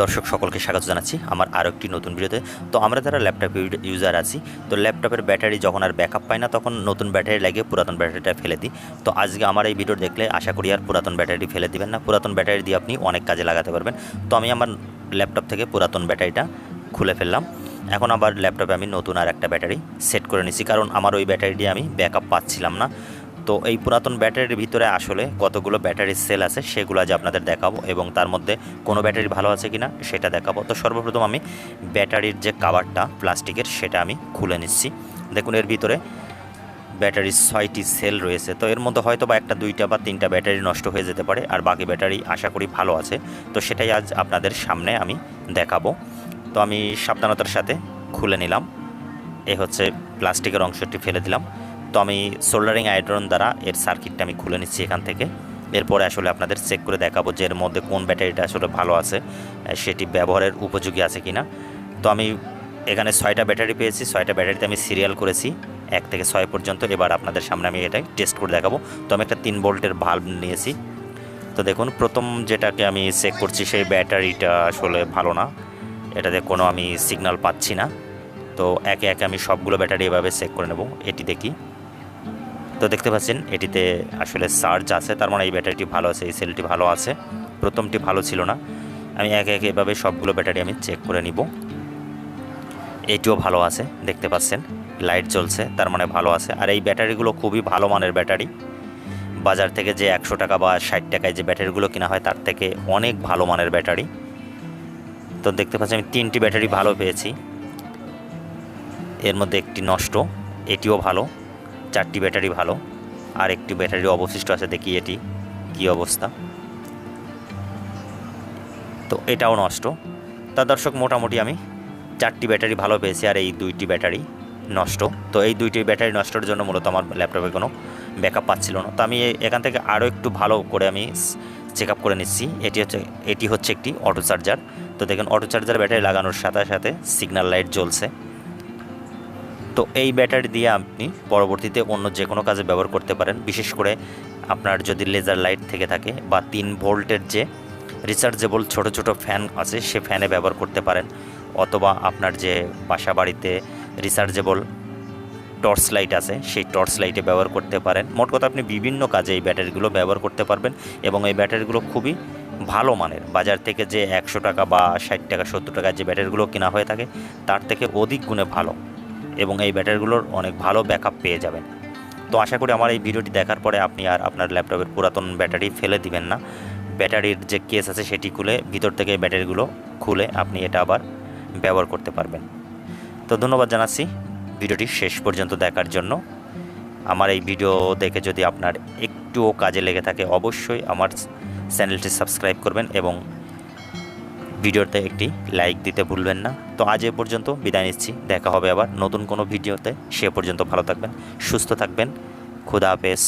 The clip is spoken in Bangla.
দর্শক সকলকে স্বাগত জানাচ্ছি আমার আরও একটি নতুন ভিডিওতে। তো আমরা যারা ল্যাপটপ ইউজার আছি, তো ল্যাপটপের ব্যাটারি যখন আর ব্যাকআপ পায় না, তখন নতুন ব্যাটারি লাগিয়ে পুরাতন ব্যাটারিটা ফেলে দিই। তো আজকে আমার এই ভিডিও দেখলে আশা করি আর পুরাতন ব্যাটারি ফেলে দিবেন না। পুরাতন ব্যাটারি দিয়ে আপনি অনেক কাজে লাগাতে পারবেন। তো আমি আমার ল্যাপটপ থেকে পুরাতন ব্যাটারিটা খুলে ফেললাম। এখন আবার ল্যাপটপে আমি নতুন আর একটা ব্যাটারি সেট করে নিছি। কারণ আমার ওই ব্যাটারি দিয়ে আমি ব্যাকআপ পাচ্ছিলাম না। তো এই পুরাতন ব্যাটারির ভিতরে আসলে কতগুলো ব্যাটারির সেল আছে সেগুলো আজ আপনাদের দেখাবো এবং তার মধ্যে কোনো ব্যাটারি ভালো আছে কিনা সেটা দেখাবো। তো সর্বপ্রথম আমি ব্যাটারির যে কাভারটা প্লাস্টিকের সেটা আমি খুলে নিচ্ছি। দেখুন, এর ভিতরে ব্যাটারির ছয়টি সেল রয়েছে। তো এর মধ্যে হয়তো বা একটা, দুইটা বা তিনটা ব্যাটারি নষ্ট হয়ে যেতে পারে আর বাকি ব্যাটারি আশা করি ভালো আছে। তো সেটাই আজ আপনাদের সামনে আমি দেখাবো। তো আমি সাবধানতার সাথে খুলে নিলাম। এ হচ্ছে প্লাস্টিকের অংশটি ফেলে দিলাম। তো আমি সোল্ডারিং আয়রন দ্বারা এর সার্কিটটা আমি খুলে নিচ্ছি এখান থেকে। এরপরে আসলে আপনাদের চেক করে দেখাবো যে এর মধ্যে কোন ব্যাটারিটা আসলে ভালো আছে সেটি ব্যবহারের উপযোগী আছে কিনা। তো আমি এখানে ছয়টা ব্যাটারি পেয়েছি, ছয়টা ব্যাটারিতে আমি সিরিয়াল করেছি, এক থেকে ছয় পর্যন্ত। এবার আপনাদের সামনে আমি এটাই টেস্ট করে দেখাবো। তো আমি একটা তিন ভোল্টের ভাল্ব নিয়েছি। তো দেখুন, প্রথম যেটাকে আমি চেক করছি সেই ব্যাটারিটা আসলে ভালো না। এটাতে কোনো আমি সিগন্যাল পাচ্ছি না। তো একে একে আমি সবগুলো ব্যাটারি এভাবে চেক করে নেব। এটি দেখি। তো দেখতে পাচ্ছেন, এটিতে আসলে চার্জ আছে, তার মানে এই ব্যাটারিটি ভালো আছে, এই সেলটি ভালো আছে, প্রথমটি ভালো ছিল না। আমি একে একে এভাবে সবগুলো ব্যাটারি আমি চেক করে নিব। এটিও ভালো আছে, দেখতে পাচ্ছেন, লাইট জ্বলছে, তার মানে ভালো আছে। আর এই ব্যাটারিগুলো খুবই ভালো মানের ব্যাটারি। বাজার থেকে যে একশো টাকা বা ষাট টাকায় যে ব্যাটারিগুলো কেনা হয়, তার থেকে অনেক ভালো মানের ব্যাটারি। তো দেখতে পাচ্ছি আমি তিনটি ব্যাটারি ভালো পেয়েছি। এর মধ্যে একটি নষ্ট, এটিও ভালো। চারটি ব্যাটারি ভালো, আর একটি ব্যাটারি অবশিষ্ট আছে দেখি এটি, কি অবস্থা। তো এটাও নষ্ট। তা দর্শক, মোটামুটি আমি চারটি ব্যাটারি ভালো পেয়েছি, আর এই দুইটি ব্যাটারি নষ্ট। তো এই দুইটি ব্যাটারি নষ্টের জন্য মূলত আমার ল্যাপটপে কোনো ব্যাকআপ পাচ্ছিল না। তো আমি এখান থেকে আরও একটু ভালো করে আমি চেক আপ করে নিচ্ছি। এটি হচ্ছে এটি হচ্ছে একটি অটো চার্জার তো দেখুন অটো চার্জার ব্যাটারি লাগানোর সাথে সাথে সিগন্যাল লাইট জ্বলছে। তো এই ব্যাটারি দিয়ে আপনি পরবর্তীতে অন্য যে কোনো কাজে ব্যবহার করতে পারেন। বিশেষ করে আপনার যদি লেজার লাইট থেকে থাকে বা তিন ভোল্টের যে রিচার্জেবল ছোট ছোট ফ্যান আছে, সে ফ্যানে ব্যবহার করতে পারেন। অথবা আপনার যে বাসা বাড়িতে রিচার্জেবল টর্চ লাইট আছে, সেই টর্চ লাইটে ব্যবহার করতে পারেন। মোট কথা আপনি বিভিন্ন কাজে এই ব্যাটারিগুলো ব্যবহার করতে পারবেন এবং এই ব্যাটারিগুলো খুবই ভালো মানের। বাজার থেকে যে একশো টাকা বা ষাট টাকা, সত্তর টাকার যে ব্যাটারিগুলো কেনা হয়ে থাকে, তার থেকে অধিক গুণে ভালো। এবং এই ব্যাটারিগুলোর অনেক ভালো ব্যাকআপ পেয়ে যাবেন। তো আশা করি আমার এই ভিডিওটি দেখার পরে আপনি আর আপনার ল্যাপটপের পুরাতন ব্যাটারি ফেলে দিবেন না। ব্যাটারির যে কেস আছে সেটি খুলে ভিতর থেকে ব্যাটারিগুলো খুলে আপনি এটা আবার ব্যবহার করতে পারবেন। তো ধন্যবাদ জানাচ্ছি। ভিডিওটি শেষ পর্যন্ত দেখার জন্য। আমার এই ভিডিও দেখে যদি আপনার একটুও কাজে লেগে থাকে, অবশ্যই আমার চ্যানেলটি সাবস্ক্রাইব করবেন এবং ভিডিওতে একটি লাইক দিতে ভুলবেন না। তো আজ এ পর্যন্ত বিদায় নিচ্ছি। দেখা হবে আবার নতুন কোনো ভিডিওতে। সে পর্যন্ত ভালো থাকবেন, সুস্থ থাকবেন। খুদা হাফেজ।